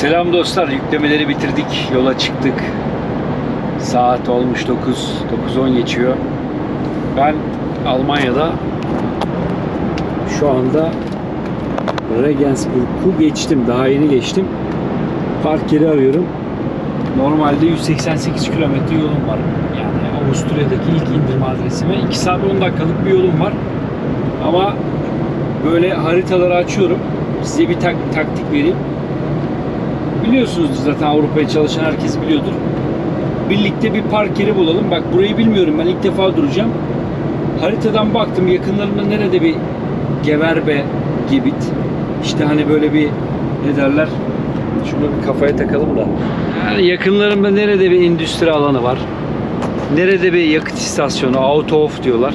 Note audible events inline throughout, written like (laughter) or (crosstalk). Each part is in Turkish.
Selam dostlar. Yüklemeleri bitirdik. Yola çıktık. Saat olmuş 9. 9.10 geçiyor. Ben Almanya'da şu anda Regensburg'u geçtim. Daha yeni geçtim. Park yeri arıyorum. Normalde 188 kilometre yolum var. Yani Avusturya'daki ilk indirme adresime 2 saat 10 dakikalık bir yolum var. Ama böyle haritaları açıyorum. Size bir tak- taktik vereyim. Biliyorsunuz zaten Avrupa'ya çalışan herkes biliyordur. Birlikte bir park yeri bulalım. Bak burayı bilmiyorum ben ilk defa duracağım. Haritadan baktım yakınlarında nerede bir Gewerbe Gebit. İşte hani böyle bir ne derler? Şunu bir kafaya takalım da. Yani yakınlarında nerede bir endüstri alanı var? Nerede bir yakıt istasyonu, auto off diyorlar.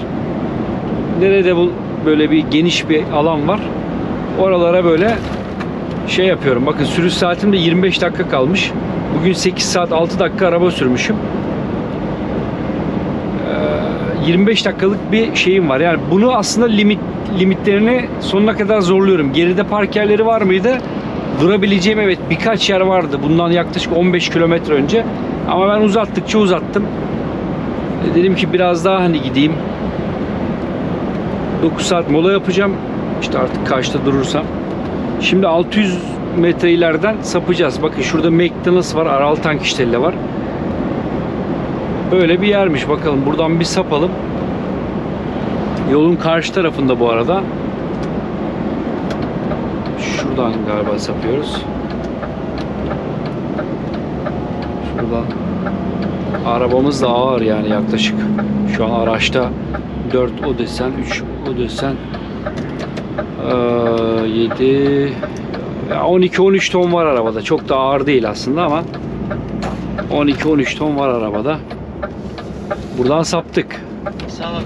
Nerede bu böyle bir geniş bir alan var. Oralara böyle şey yapıyorum. Bakın sürüş saatim de 25 dakika kalmış. Bugün 8 saat 6 dakika araba sürmüşüm. Ee, 25 dakikalık bir şeyim var. Yani bunu aslında limit limitlerini sonuna kadar zorluyorum. Geride park yerleri var mıydı? Durabileceğim evet birkaç yer vardı. Bundan yaklaşık 15 kilometre önce. Ama ben uzattıkça uzattım. E, Dedim ki biraz daha hani gideyim. 9 saat mola yapacağım. İşte artık kaçta durursam. Şimdi 600 metre ileriden sapacağız. Bakın şurada McDonald's var. Aral Tank İştelle var. Böyle bir yermiş. Bakalım buradan bir sapalım. Yolun karşı tarafında bu arada. Şuradan galiba sapıyoruz. Şuradan. Arabamız da ağır yani yaklaşık. Şu an araçta 4 o desen, 3 o desen, 7 12-13 ton var arabada. Çok da ağır değil aslında ama 12-13 ton var arabada. Buradan saptık. Dön.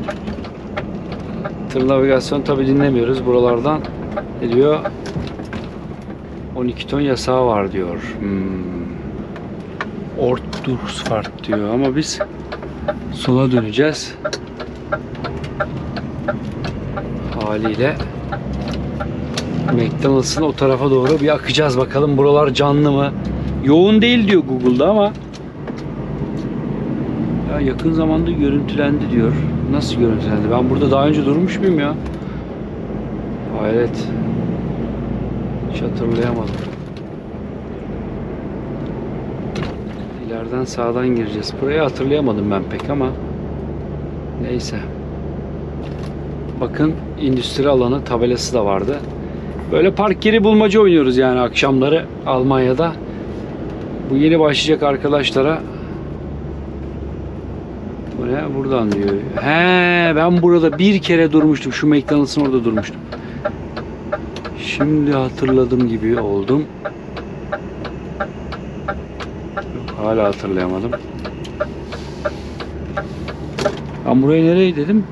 Tır navigasyon tabi dinlemiyoruz. Buralardan ne diyor? 12 ton yasağı var diyor. Hmm. Ortdurfsfahrt diyor ama biz sola döneceğiz. Haliyle McDonald's'ın o tarafa doğru bir akacağız bakalım buralar canlı mı? Yoğun değil diyor Google'da ama ya yakın zamanda görüntülendi diyor. Nasıl görüntülendi? Ben burada daha önce durmuş muyum ya? Hayret. Hiç hatırlayamadım. İleriden sağdan gireceğiz. Burayı hatırlayamadım ben pek ama neyse. Bakın endüstri alanı tabelası da vardı. Böyle park yeri bulmaca oynuyoruz yani akşamları Almanya'da. Bu yeni başlayacak arkadaşlara bu ne? Buradan diyor. He, ben burada bir kere durmuştum. Şu McDonald's'ın orada durmuştum. Şimdi hatırladım gibi oldum. Hala hatırlayamadım. Ben buraya nereye dedim?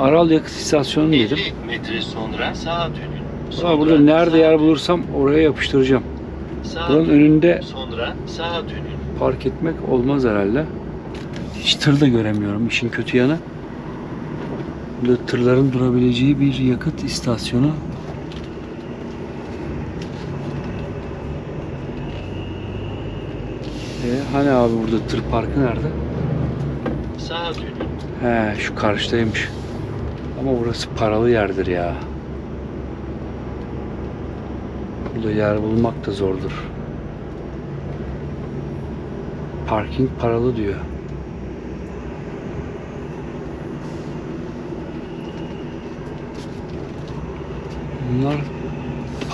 Aral yakıt istasyonu dedim. 50 metre sonra sağa dönün. Sonra burada nerede yer bulursam oraya yapıştıracağım. Sağa Buranın dönün. önünde Sonra sağa dönün. park etmek olmaz herhalde. Hiç tır da göremiyorum işin kötü yanı. Burada tırların durabileceği bir yakıt istasyonu. E, hani abi burada tır parkı nerede? Sağa dönün. He şu karşıdaymış. Ama burası paralı yerdir ya. Burada yer bulmak da zordur. Parking paralı diyor. Bunlar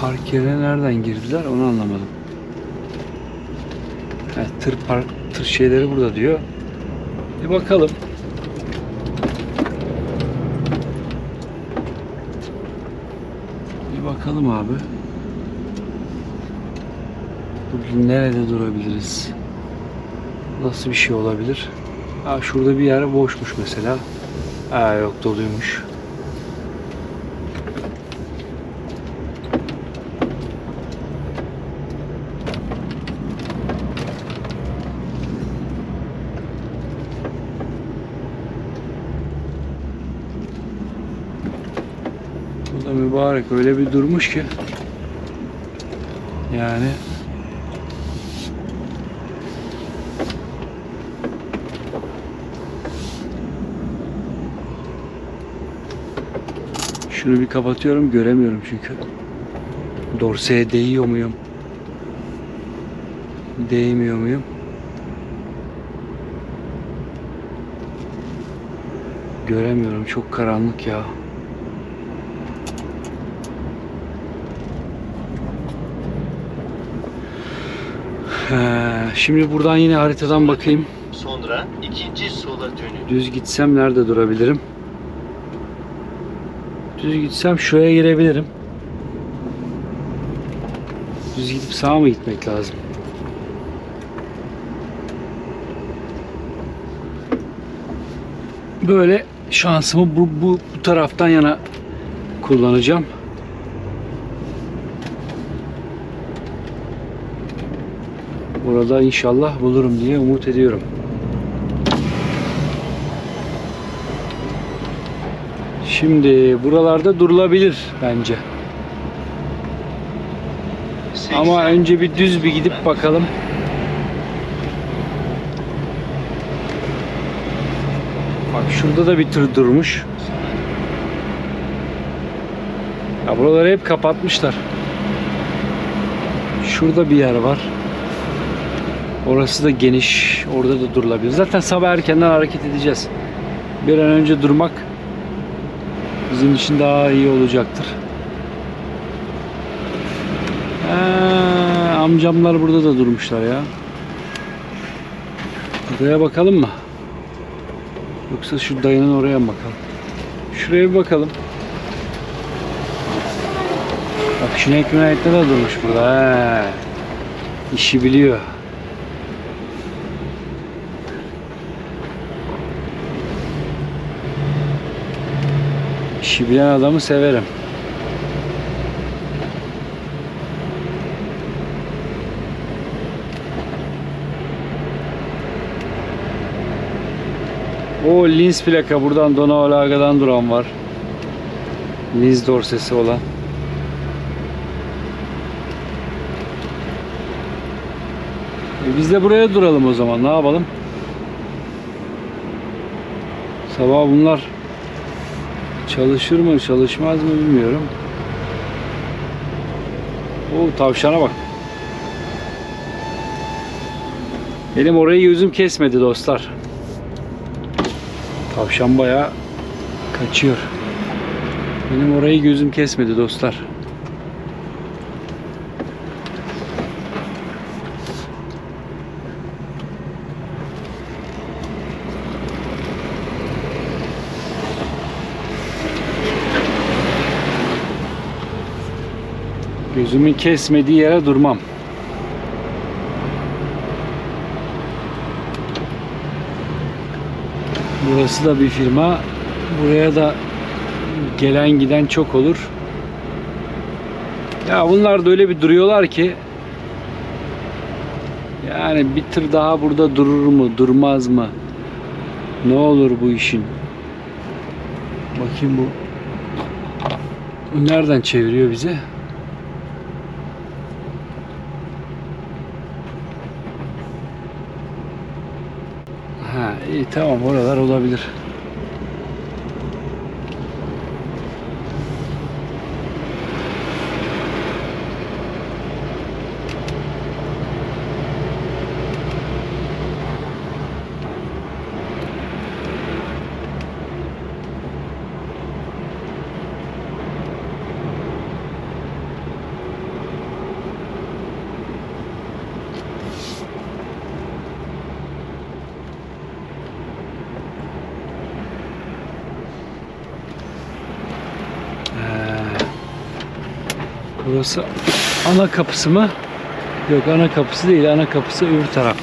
park yerine nereden girdiler onu anlamadım. He, tır park tır şeyleri burada diyor. Bir bakalım. Bir bakalım abi. Bugün nerede durabiliriz? Nasıl bir şey olabilir? Ha, şurada bir yer boşmuş mesela. Ha, yok doluymuş. Bu da mübarek öyle bir durmuş ki. Yani Şunu bir kapatıyorum göremiyorum çünkü. Dorseye değiyor muyum? Değmiyor muyum? Göremiyorum çok karanlık ya. Şimdi buradan yine haritadan bakayım. Sonra ikinci sola dönün. Düz gitsem nerede durabilirim? Düz gitsem şuraya girebilirim. Düz gidip sağa mı gitmek lazım? Böyle şansımı bu, bu, bu taraftan yana kullanacağım. Burada inşallah bulurum diye umut ediyorum. Şimdi buralarda durulabilir bence. Ama 80 önce bir düz bir gidip bakalım. Bak şurada da bir tır durmuş. Ya buraları hep kapatmışlar. Şurada bir yer var. Orası da geniş. Orada da durulabilir. Zaten sabah erkenden hareket edeceğiz. Bir an önce durmak bizim için daha iyi olacaktır. Ha, amcamlar burada da durmuşlar ya. Buraya bakalım mı? Yoksa şu dayının oraya mı bakalım? Şuraya bir bakalım. Bak Şinek Münayet'te de durmuş burada. He. İşi biliyor. İşi bilen adamı severim. O Linz plaka buradan Donauellager'dan duran var. Linz dorsesi olan. E biz de buraya duralım o zaman. Ne yapalım? Sabah bunlar çalışır mı çalışmaz mı bilmiyorum. O tavşana bak. Benim orayı yüzüm kesmedi dostlar. Tavşan bayağı kaçıyor. Benim orayı gözüm kesmedi dostlar. Gözümün kesmediği yere durmam. Burası da bir firma. Buraya da gelen giden çok olur. Ya bunlar da öyle bir duruyorlar ki yani bir tır daha burada durur mu, durmaz mı? Ne olur bu işin? Bakayım. Bu nereden çeviriyor bize? Ha, iyi tamam oralar olabilir. Burası ana kapısı mı? Yok ana kapısı değil. Ana kapısı öbür taraf.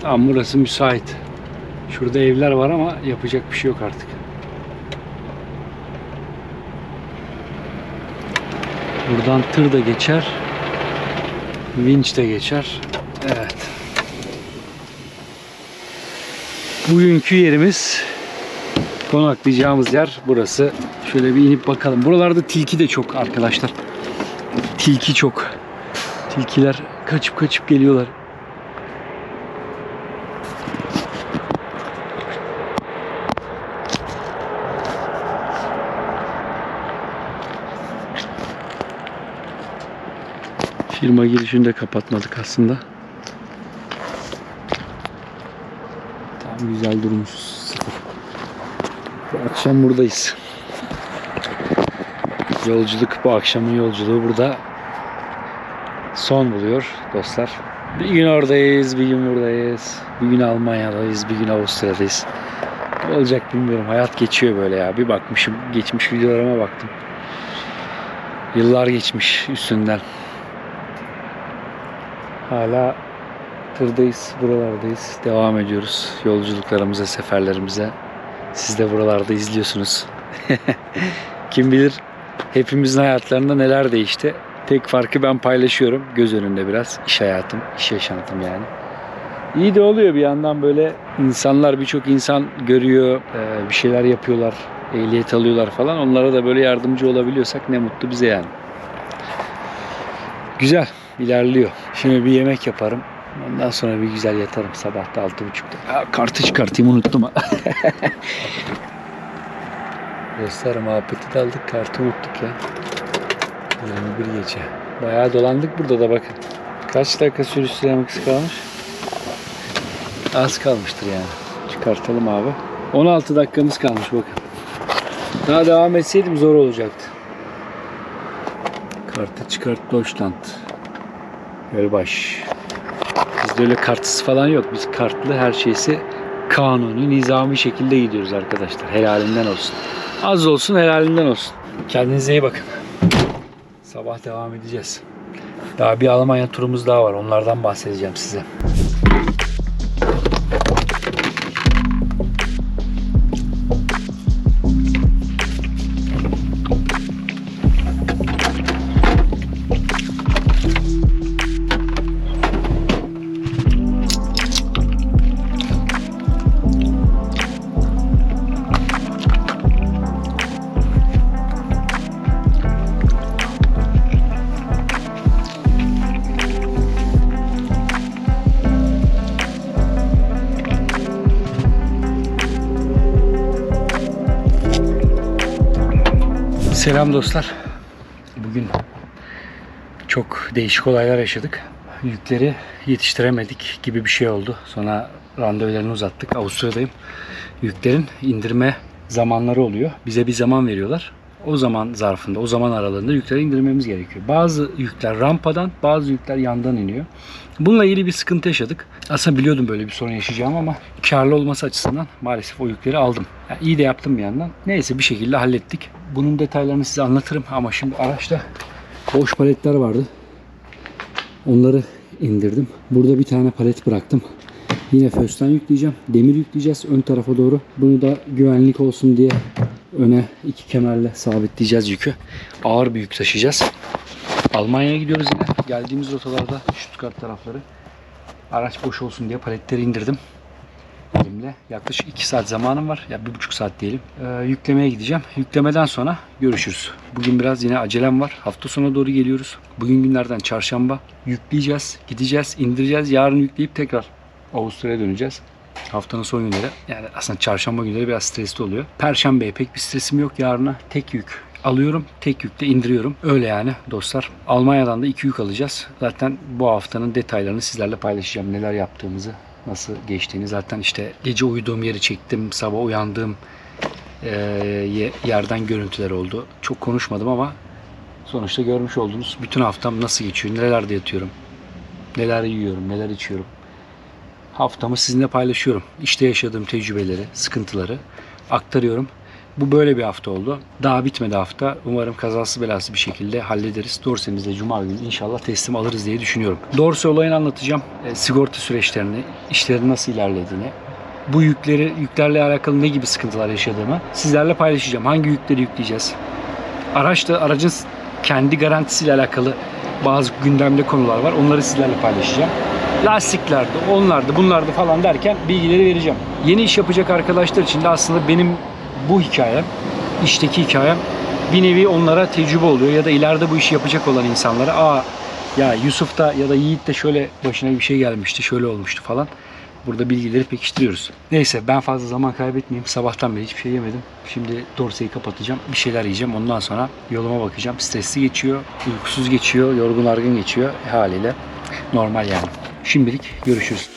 Tamam burası müsait. Şurada evler var ama yapacak bir şey yok artık. Buradan tır da geçer. Vinç de geçer. Evet. Bugünkü yerimiz konaklayacağımız yer burası. Şöyle bir inip bakalım. Buralarda tilki de çok arkadaşlar tilki çok. Tilkiler kaçıp kaçıp geliyorlar. Firma girişini de kapatmadık aslında. Tam güzel durmuşuz. Akşam buradayız. Yolculuk bu akşamın yolculuğu burada son buluyor dostlar. Bir gün oradayız, bir gün buradayız. Bir gün Almanya'dayız, bir gün Avusturya'dayız. Ne olacak bilmiyorum. Hayat geçiyor böyle ya. Bir bakmışım, geçmiş videolarıma baktım. Yıllar geçmiş üstünden. Hala tırdayız, buralardayız. Devam ediyoruz yolculuklarımıza, seferlerimize. Siz de buralarda izliyorsunuz. (laughs) Kim bilir hepimizin hayatlarında neler değişti. Tek farkı ben paylaşıyorum. Göz önünde biraz. iş hayatım, iş yaşantım yani. İyi de oluyor bir yandan böyle insanlar birçok insan görüyor, e, bir şeyler yapıyorlar, ehliyet alıyorlar falan. Onlara da böyle yardımcı olabiliyorsak ne mutlu bize yani. Güzel, ilerliyor. Şimdi bir yemek yaparım. Ondan sonra bir güzel yatarım sabah da altı buçukta. Aa, kartı çıkartayım unuttum ha. (laughs) Dostlar muhabbeti de aldık kartı unuttuk ya. 21 gece. Bayağı dolandık burada da bakın. Kaç dakika sürüş süremiz kalmış? Az kalmıştır yani. Çıkartalım abi. 16 dakikamız kalmış bakın. Daha devam etseydim zor olacaktı. Kartı çıkart Deutschland. Gölbaş. Bizde öyle kartsız falan yok. Biz kartlı her şeysi kanuni, nizami şekilde gidiyoruz arkadaşlar. Helalinden olsun. Az olsun helalinden olsun. Kendinize iyi bakın. Sabah devam edeceğiz. Daha bir Almanya turumuz daha var. Onlardan bahsedeceğim size. Selam dostlar. Bugün çok değişik olaylar yaşadık. Yükleri yetiştiremedik gibi bir şey oldu. Sonra randevularını uzattık. Avusturya'dayım. Yüklerin indirme zamanları oluyor. Bize bir zaman veriyorlar. O zaman zarfında, o zaman aralığında yükleri indirmemiz gerekiyor. Bazı yükler rampadan, bazı yükler yandan iniyor. Bununla ilgili bir sıkıntı yaşadık. Aslında biliyordum böyle bir sorun yaşayacağım ama karlı olması açısından maalesef o yükleri aldım. Yani iyi de yaptım bir yandan. Neyse bir şekilde hallettik. Bunun detaylarını size anlatırım ama şimdi araçta boş paletler vardı. Onları indirdim. Burada bir tane palet bıraktım. Yine fösten yükleyeceğim. Demir yükleyeceğiz ön tarafa doğru. Bunu da güvenlik olsun diye öne iki kemerle sabitleyeceğiz yükü. Ağır bir yük taşıyacağız. Almanya'ya gidiyoruz yine. Geldiğimiz rotalarda Stuttgart tarafları. Araç boş olsun diye paletleri indirdim. Elimle. Yaklaşık 2 saat zamanım var. Ya bir buçuk saat diyelim. Ee, yüklemeye gideceğim. Yüklemeden sonra görüşürüz. Bugün biraz yine acelem var. Hafta sonu doğru geliyoruz. Bugün günlerden çarşamba. Yükleyeceğiz, gideceğiz, indireceğiz. Yarın yükleyip tekrar Avusturya'ya döneceğiz. Haftanın son günleri yani aslında çarşamba günleri biraz stresli oluyor. Perşembeye pek bir stresim yok. Yarına tek yük alıyorum. Tek yükle indiriyorum. Öyle yani dostlar. Almanya'dan da iki yük alacağız. Zaten bu haftanın detaylarını sizlerle paylaşacağım. Neler yaptığımızı, nasıl geçtiğini. Zaten işte gece uyuduğum yeri çektim. Sabah uyandığım e, ye- yerden görüntüler oldu. Çok konuşmadım ama sonuçta görmüş oldunuz. Bütün haftam nasıl geçiyor, nerelerde yatıyorum, neler yiyorum, neler içiyorum. Haftamı sizinle paylaşıyorum. İşte yaşadığım tecrübeleri, sıkıntıları aktarıyorum. Bu böyle bir hafta oldu. Daha bitmedi hafta. Umarım kazası belası bir şekilde hallederiz. Dorsemizde Cuma günü inşallah teslim alırız diye düşünüyorum. Dorse olayını anlatacağım. E, sigorta süreçlerini, işlerin nasıl ilerlediğini, bu yükleri, yüklerle alakalı ne gibi sıkıntılar yaşadığımı sizlerle paylaşacağım. Hangi yükleri yükleyeceğiz? Araçta aracın kendi garantisiyle alakalı bazı gündemde konular var. Onları sizlerle paylaşacağım. Lastiklerde, onlarda, bunlarda falan derken bilgileri vereceğim. Yeni iş yapacak arkadaşlar için de aslında benim bu hikayem, işteki hikayem bir nevi onlara tecrübe oluyor ya da ileride bu işi yapacak olan insanlara aa ya Yusuf da ya da Yiğit de şöyle başına bir şey gelmişti, şöyle olmuştu falan. burada bilgileri pekiştiriyoruz. Neyse ben fazla zaman kaybetmeyeyim. Sabahtan beri hiçbir şey yemedim. Şimdi dorseyi kapatacağım. Bir şeyler yiyeceğim. Ondan sonra yoluma bakacağım. Stresli geçiyor, uykusuz geçiyor, yorgun argın geçiyor. Haliyle normal yani. Şimdilik görüşürüz.